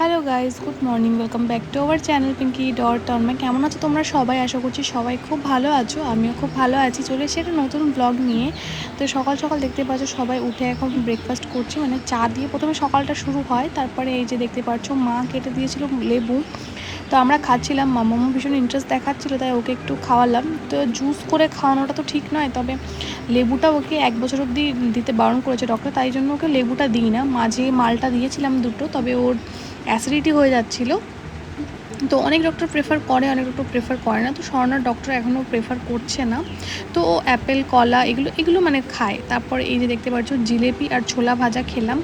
Hello guys good morning welcome back to our channel Pinky dot Tanma কেমন আছো তোমরা? সবাই আশা করছি সবাই খুব ভালো আছো। আমিও খুব ভালো আছি। চলে এসে একটা নতুন ব্লগ নিয়ে। তো সকাল সকাল দেখতে পাচ্ছ সবাই উঠে এখন ব্রেকফাস্ট করছি। মানে চা দিয়ে প্রথমে সকালটা শুরু হয়। তারপরে এই যে দেখতে পাচ্ছ, মা কেটে দিয়েছিল লেবু। তো আমরা খাচ্ছিলাম। মামা ভীষণ ইন্টারেস্ট দেখাচ্ছিল, তাই ওকে একটু খাওয়ালাম। তো জুস করে খাওয়ানোটা তো ঠিক নয়, তবে লেবুটা ওকে এক বছর অবধি দিতে বারণ করেছে ডক্টর তাই জন্য ওকে লেবুটা দিই না। মাঝে মালটা দিয়েছিলাম দুটো, তবে ওর অ্যাসিডিটি হয়ে যাচ্ছিল। তো অনেক ডক্টর প্রেফার করে, অনেক ডক্টর প্রেফার করে না। তো স্বর্ণার ডক্টর এখনও প্রেফার করছে না। তো ও অ্যাপেল কলা এগুলো এগুলো মানে খায়। তারপর এই যে দেখতে পাচ্ছ, জিলেপি আর ছোলা ভাজা খেলাম।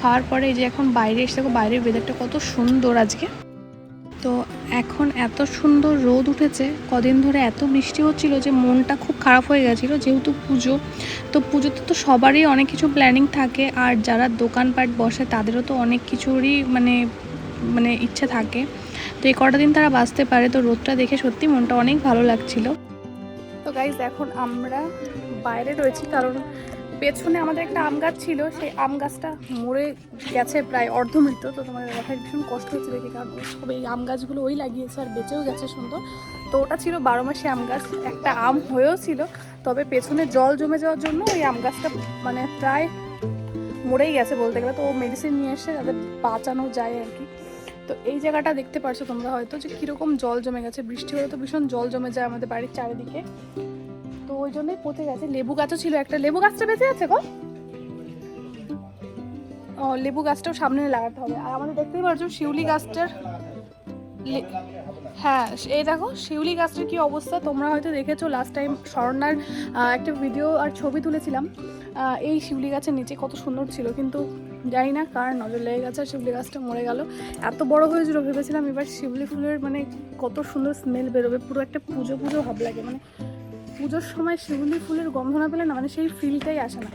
খাওয়ার পরে এই যে এখন বাইরে এসে দেখো, বাইরের ওয়েদারটা কত সুন্দর আজকে। তো এখন এত সুন্দর রোদ উঠেছে, কদিন ধরে এত বৃষ্টি হচ্ছিল যে মনটা খুব খারাপ হয়ে গেছিল। যেহেতু পুজো, তো পুজোতে তো সবারই অনেক কিছু প্ল্যানিং থাকে আর যারা দোকানপাট বসে তাদেরও তো অনেক কিছুরই মানে মানে ইচ্ছে থাকে। তো এই কটা দিন তারা বাঁচতে পারে, তো রোদটা দেখে সত্যি মনটা অনেক ভালো লাগছিল। তো গাইজ এখন আমরা বাইরে রয়েছি কারণ পেছনে আমাদের একটা আম গাছ ছিল, সেই আম গাছটা মরে গেছে প্রায় অর্ধমৃত তো তোমাদের দেখার ভীষণ কষ্ট হচ্ছে দেখে কারণ। সব এই আম গাছগুলো ওই লাগিয়েছে আর বেঁচেও গেছে সুন্দর। তো ওটা ছিল বারো মাসে আম গাছ, একটা আম হয়েও ছিল। তবে পেছনে জল জমে যাওয়ার জন্য ওই আম গাছটা মানে প্রায় মরেই গেছে বলতে গেলে। তো ও মেডিসিন নিয়ে এসে যাতে বাঁচানো যায় আর কি। তো এই জায়গাটা দেখতে পারছ তোমরা হয়তো যে কীরকম জল জমে গেছে। বৃষ্টি হলে তো ভীষণ জল জমে যায় আমাদের বাড়ির চারিদিকে। তো ওই জন্যই পচে গেছে। লেবু গাছও ছিল একটা। লেবু গাছটা বেঁচে আছে গো? ও, লেবু গাছটাও সামনে লাগাতে হবে। আর আমাদের দেখতেই পারছ শিউলি গাছটার হ্যাঁ এই দেখো শিউলি গাছটার কি অবস্থা। তোমরা হয়তো দেখেছ লাস্ট টাইম স্বর্ণার একটা ভিডিও আর ছবি তুলেছিলাম। এই শিউলি গাছের নিচে কত সুন্দর ছিল। কিন্তু জানি না কার নজর লেগে গেছে আর শিউলি গাছটা মরে গেল। এত বড় হয়েছিল, ভেবেছিলাম এবার শিউলি ফুলের মানে কত সুন্দর স্মেল বেরোবে। পুরো একটা পুজো পুজো ভাব লাগে। মানে পুজোর সময় শিউলি ফুলের গন্ধ না পেলে না মানে সেই ফিলটাই আসে না।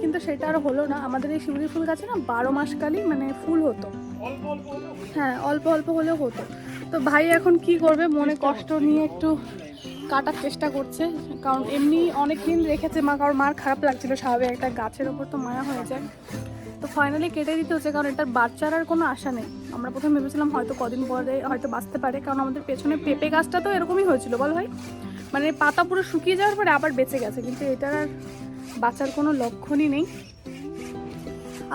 কিন্তু সেটা আর হলো না। আমাদের এই শিউলি ফুল গাছে না বারো মাসকালই মানে ফুল হতো। হ্যাঁ অল্প অল্প হলেও হতো। তো ভাই এখন কি করবে? মনে কষ্ট নিয়ে একটু কাটার চেষ্টা করছে। কারণ এমনি অনেক দিন রেখেছে মা, কারণ মার খারাপ লাগছিল স্বাভাবিক একটা গাছের ওপর তো মায়া হয়ে যায়। তো ফাইনালি কেটে দিতে হচ্ছে, কারণ এটার বাচ্চার আর কোনো আশা নেই। আমরা প্রথমে ভেবেছিলাম হয়তো কদিন পরে হয়তো বাঁচতে পারে, কারণ আমাদের পেছনে পেঁপে গাছটা তো এরকমই হয়েছিল। বল ভাই। মানে পাতা পুরো শুকিয়ে যাওয়ার পরে আবার বেঁচে গেছে, কিন্তু এটার আর বাঁচার কোনো লক্ষণই নেই।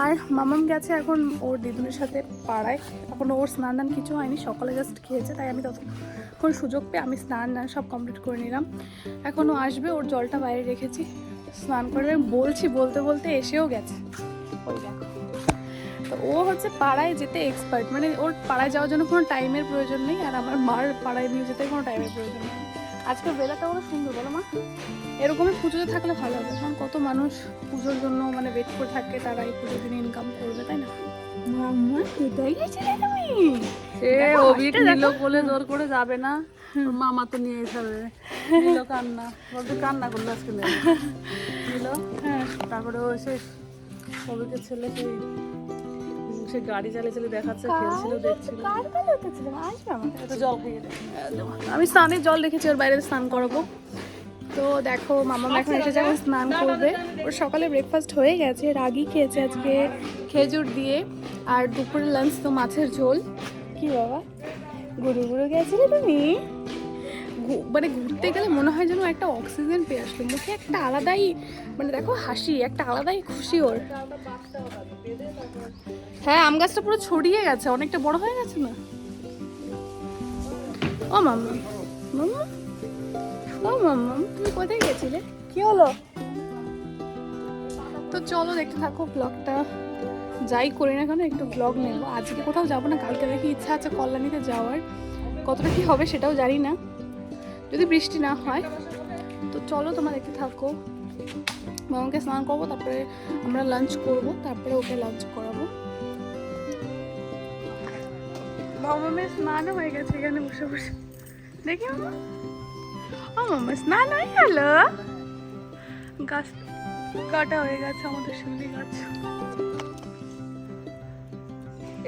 আর মামাম গেছে এখন ওর দিদুনের সাথে পাড়ায়। এখন ওর স্নান দান কিছু হয়নি, সকালে জাস্ট খেয়েছে, তাই আমি ততক্ষণ সুযোগ পেয়ে আমি স্নান দান সব কমপ্লিট করে নিলাম। এখন ও আসবে, ওর জলটা বাইরে রেখেছি। স্নান করে বলছি বলতে বলতে এসেও গেছে। তো ও হচ্ছে পাড়ায় যেতে এক্সপার্ট মানে ওর পাড়ায় যাওয়ার জন্য কোনো টাইমের প্রয়োজন নেই, আর আমার মার পাড়ায় নিয়ে যেতে কোনো টাইমের প্রয়োজন নেই। আজকের বেলাটা ওরা সুন্দর বলো মা। এরকমই পুজোতে থাকলে ভালো হবে কারণ কত মানুষ পুজোর জন্য মানে ওয়েট করে থাকে তারা এই পুজোর দিনে ইনকাম করবে তাই না? মাম্মা এটাই গেছিলে তুমি? সে দেখো, অভিক নিল বলে জোর করে যাবে না ওর মামা তো নিয়ে যাবে। নিল কান্না বলতে কান্না করল আজকে নিল হ্যাঁ। তারপরে ও সে অভিকের ছেলে সেই সে গাড়ি চালিয়ে চালিয়ে দেখাচ্ছে খেলছিল দেখছিল। জল খেয়ে আমি স্নানের জল রেখেছি ওর বাইরে স্নান করাবো। তো দেখো মামা এখন এসে যাবে স্নান করবে। ওর সকালে ব্রেকফাস্ট হয়ে গেছে রাগি খেয়েছে আজকে খেজুর দিয়ে। আর দুপুরে লাঞ্চ তো মাছের ঝোল। কি বাবা? গুরু গুরু গেছিলে তুমি? মানে ঘুরতে গেলে মনে হয় যেন একটা অক্সিজেন পেয়ে আসলো। মুখে একটা আলাদাই মানে দেখো হাসি একটা আলাদাই খুশি ওর। হ্যাঁ আম গাছটা পুরো ছড়িয়ে গেছে অনেকটা বড় হয়ে গেছে না? ও মাম্মা মাম্মা ও মাম্মা তুমি কোথায় গেছিলে? কি হলো? তো চলো দেখতে থাকো ব্লগটা যাই করি না কেন একটু ব্লগ নেব। আজকে কোথাও যাব না কালকে দেখি ইচ্ছা আছে কল্যাণীতে যাওয়ার। কতটা কি হবে সেটাও জানি না। যদি বৃষ্টি না হয় তো চলো তোমরা দেখতে থাকো। মামাকে স্নান করব তারপরে আমরা লাঞ্চ করব তারপরে ওকে লাঞ্চ করাবো। মেয়ে স্নানও হয়ে গেছে এখানে বসে বসে। দেখি মামা। ও মামা স্নান হয়ে গেল? গাছ কাটা হয়ে গেছে আমাদের শিউলি গাছ।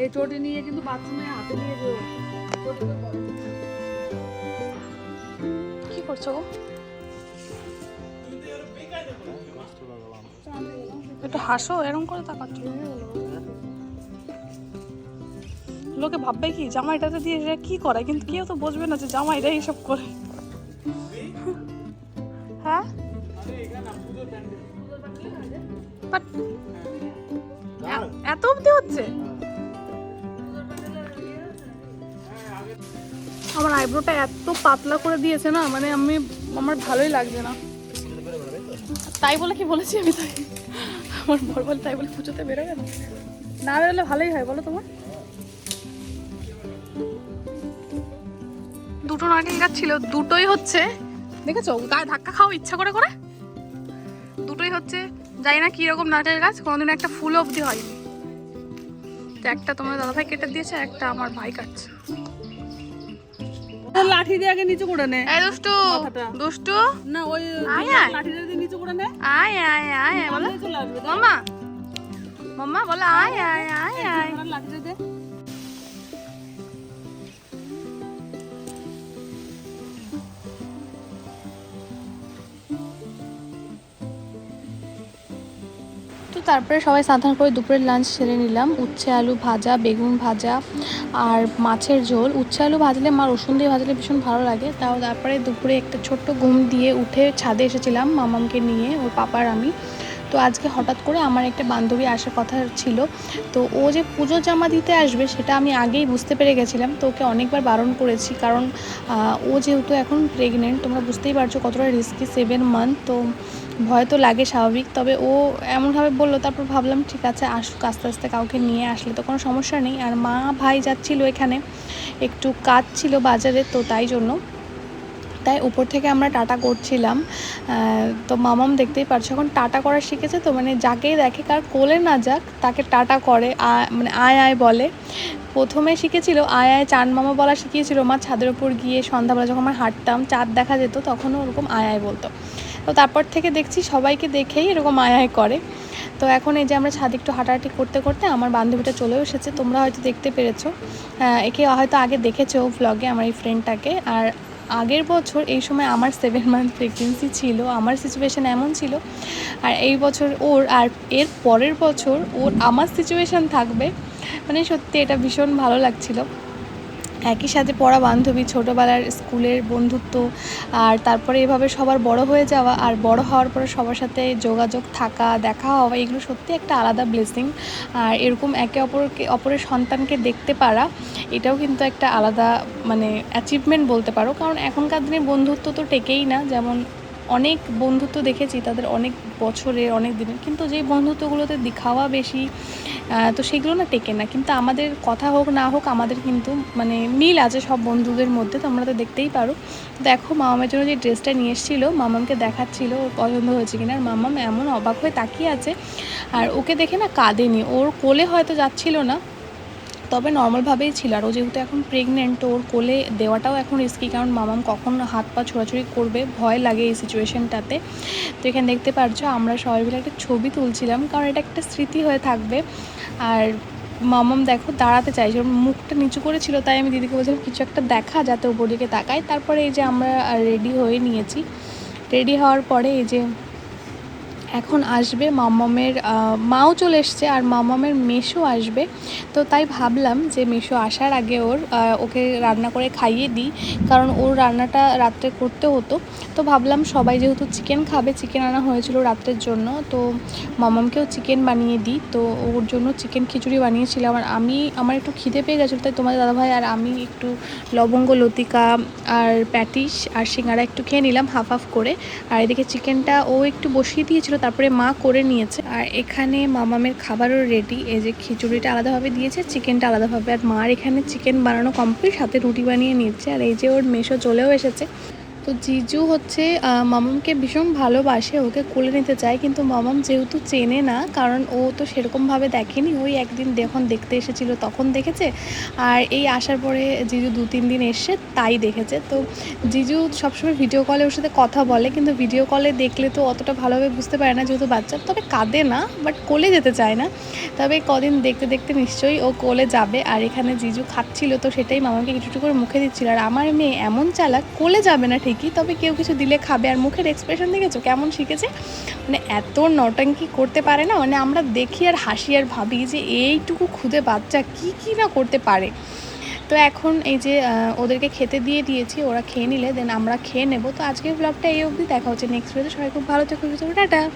এই চটি নিয়ে কিন্তু বাথরুমে হাতে নিয়ে যেও। করছ একটু হাসো এরকম করে তাকাচ্ছ লোকে ভাববে কি, জামাইটাতে দিয়ে এরা কি করে? কিন্তু কেউ তো বুঝবে না যে জামাইরা এইসব করে। হ্যাঁ? এ- এত অবধি হচ্ছে? আমার আইব্রোটা এত পাতলা করে দিয়েছে না মানে আমি, আমার ভালোই লাগছে না। তাই বলে কি বলেছি আমি তাই? আমার বর বলে তাই বলে পুজোতে বেরোবে না? না বেরোলে ভালোই হয়, বলো তোমার। দুটো নারকেল গাছ ছিল, দুটোই হচ্ছে, দেখেছ? গায়ে ধাক্কা খাও ইচ্ছা করে করে। দুটোই হচ্ছে, জানি না কীরকম নারকেল গাছ কোনোদিন একটা ফুল অবধি হয়নি। একটা তোমার দাদাভাই কেটে দিয়েছে, একটা আমার ভাই কাটছে। লাঠি দিয়ে আগে নিচু করে নে। এই দুষ্টু দুষ্টু। না ওই। লাঠি দিয়ে নিচু করে নে। আয় আয় আয় বলো। মামা মাম্মা বলো আয় আয় আয় আয়। লাঠি দিয়ে তারপরে সবাই সাধারণ করে দুপুরের লাঞ্চ সেরে নিলাম। উচ্ছে, আলু ভাজা, বেগুন ভাজা আর মাছের ঝোল। উচ্ছে, আলু ভাজলে মা রসুন দিয়ে ভাজলে ভীষণ ভালো লাগে। তাও তারপরে দুপুরে একটা ছোট্ট ঘুম দিয়ে উঠে ছাদে এসেছিলাম মামামকে নিয়ে, ওর পাপার আমি। তো আজকে হঠাৎ করে আমার একটা বান্ধবী আসার কথা ছিল। তো ও যে পুজো জামা দিতে আসবে সেটা আমি আগেই বুঝতে পেরে গেছিলাম। তো ওকে অনেকবার বারণ করেছি কারণ ও যেহেতু এখন প্রেগনেন্ট তোমরা বুঝতেই পারছ কতটা রিস্কি সেভেন মান্থ তো ভয় তো লাগে স্বাভাবিক, তবে ও এমনভাবে বলল, তারপর ভাবলাম, ঠিক আছে, আসুক, আস্তে আস্তে কাউকে নিয়ে আসলে তো কোনো সমস্যা নেই। আর মা ভাই যাচ্ছিল এখানে, একটু কাজ ছিল বাজারে, তো তাই জন্য। তাই উপর থেকে আমরা টাটা করছিলাম। তো মামাম দেখতেই পারছ, এখন টাটা করা শিখেছে তো মানে যাকেই দেখে কার কোলে না যাক, তাকে টাটা করে মানে আয় আয় বলে। প্রথমে শিখেছিল, আয় আয়, চান মামা বলা শিখিয়েছিল মা, ছাদের উপর গিয়ে সন্ধ্যাবেলা যখন আমরা হাঁটতাম, চাঁদ দেখা যেত, তখনও ওরকম আয় আয় বলতো। তো তারপর থেকে দেখছি সবাইকে দেখেই এরকম আয় করে। তো এখন এই যে আমরা ছাদে একটু হাঁটাহাঁটি করতে করতে আমার বান্ধবীটা চলেও এসেছে, তোমরা হয়তো দেখতে পেরেছ। একে হয়তো আগে দেখেছ ভ্লগে আমার এই ফ্রেন্ডটাকে আর আগের বছর এই সময় আমার সেভেন মান্থ প্রেগনেন্সি ছিল, আমার সিচুয়েশান এমন ছিল। আর এই বছর ওর আর এর পরের বছর ওর আমার সিচুয়েশান থাকবে। মানে সত্যি এটা ভীষণ ভালো লাগছিল। একই সাথে পড়া বান্ধবী, ছোটোবেলার স্কুলের বন্ধুত্ব আর তারপরে এভাবে সবার বড় হয়ে যাওয়া আর বড় হওয়ার পরে সবার সাথে যোগাযোগ থাকা, দেখা হওয়া, এগুলো সত্যি একটা আলাদা ব্লেসিং আর এরকম একে অপরকে, অপরের সন্তানকে দেখতে পারা, এটাও কিন্তু একটা আলাদা মানে অ্যাচিভমেন্ট বলতে পারো। কারণ এখনকার দিনে বন্ধুত্ব তো টেকেই না। যেমন অনেক বন্ধুত্ব দেখেছি, তাদের অনেক বছরের, অনেক দিনের। কিন্তু যে বন্ধুত্বগুলোতে দেখাওয়া বেশি তো সেগুলো না টেকে না। কিন্তু আমাদের কথা হোক না হোক, আমাদের কিন্তু মানে মিল আছে সব বন্ধুদের মধ্যে তোমরা তো দেখতেই পারো। দেখো, মামামের জন্য যে ড্রেসটা নিয়ে এসেছিল, মামামকে দেখাচ্ছিল পছন্দ হয়েছে কিনা। আর মামাম এমন অবাক হয়ে তাকিয়ে আছে, আর ওকে দেখে না কাঁদেনি। ওর কোলে হয়তো যাচ্ছিল না তবে নর্মালভাবেই ছিল। আর ও যেহেতু এখন প্রেগনেন্ট ওর কোলে দেওয়াটাও এখন রিস্কি কারণ মামাম কখন হাত পা ছোড়াছুড়ি করবে, ভয় লাগে এই সিচুয়েশনটাতে তো এখানে দেখতে পারছ, আমরা সবাই মিলে একটা ছবি তুলছিলাম, কারণ এটা একটা স্মৃতি হয়ে থাকবে। আর মামাম দেখো দাঁড়াতে চাইছে, ওর মুখটা নিচু করেছিল, তাই আমি দিদিকে বলছিলাম, কিছু একটা দেখা যাতে ওপর দিকে তাকায়। তারপরে এই যে আমরা রেডি হয়ে নিয়েছি। রেডি হওয়ার পরে এই যে এখন আসবে মামামের মাও চলে এসছে আর মামামের মেশো আসবে। তো তাই ভাবলাম যে মেশো আসার আগে ওর ওকে রান্না করে খাইয়ে দিই, কারণ ওর রান্নাটা রাত্রে করতে হতো। তো ভাবলাম সবাই যেহেতু চিকেন খাবে, চিকেন আনা হয়েছিল রাত্রের জন্য, তো মামামকেও চিকেন বানিয়ে দিই। তো ওর জন্য চিকেন খিচুড়ি বানিয়েছিলাম। আর আমি, আমার একটু খিদে পেয়ে গেছিল, তাই তোমাদের দাদাভাই আর আমি একটু লবঙ্গ, লতিকা আর প্যাটিস আর সিঙ্গারা একটু খেয়ে নিলাম, হাফ হাফ করে। আর এদিকে চিকেনটা ও একটু বসিয়ে দিয়েছিল তারপরে মা করে নিয়েছে। আর এখানে মামামের খাবারও রেডি এই যে খিচুড়িটা আলাদাভাবে দিয়েছে চিকেনটা আলাদাভাবে। আর মার এখানে চিকেন বানানো কমপ্লিট সাথে রুটি বানিয়ে নিয়েছে। আর এই যে ওর মেশো চলেও এসেছে। তো জিজু হচ্ছে মামামকে ভীষণ ভালোবাসে, ওকে কোলে নিতে চায়, কিন্তু মামাম যেহেতু চেনে না, কারণ ও তো সেরকমভাবে দেখেনি, ওই একদিন যখন দেখতে এসেছিল তখন দেখেছে, আর এই আসার পরে জিজু দু তিন দিন এসছে, তাই দেখেছে। তো জিজু সবসময় ভিডিও কলে ওর সাথে কথা বলে, কিন্তু ভিডিও কলে দেখলে তো অতটা ভালোভাবে বুঝতে পারে না, যেহেতু বাচ্চা, তবে কাঁদে না বাট কোলে যেতে চায় না। তবে কদিন দেখতে দেখতে নিশ্চয়ই ও কোলে যাবে, আর এখানে জিজু খাচ্ছিল, তো সেটাই মামাকে কিছু একটু করে মুখে দিচ্ছিল, আর আমার মেয়ে এমন চালাক, কোলে যাবে না ঠিকই। কি? তবে কেউ কিছু দিলে খাবে। আর মুখের এক্সপ্রেশন দেখেছ? কেমন শিখেছে? মানে এত নটাঙ্কি করতে পারে না? মানে আমরা দেখি আর হাসি আর ভাবি যে এইটুকু খুদে বাচ্চা কি কি না করতে পারে। তো এখন এই যে ওদেরকে খেতে দিয়ে দিয়েছি, ওরা খেয়ে নিলে দেন আমরা খেয়ে নেব। তো আজকের ব্লগটা এই অবধি। দেখা হচ্ছে নেক্সট ভিডিওতে সবাই খুব ভালো থেকো। টাটা!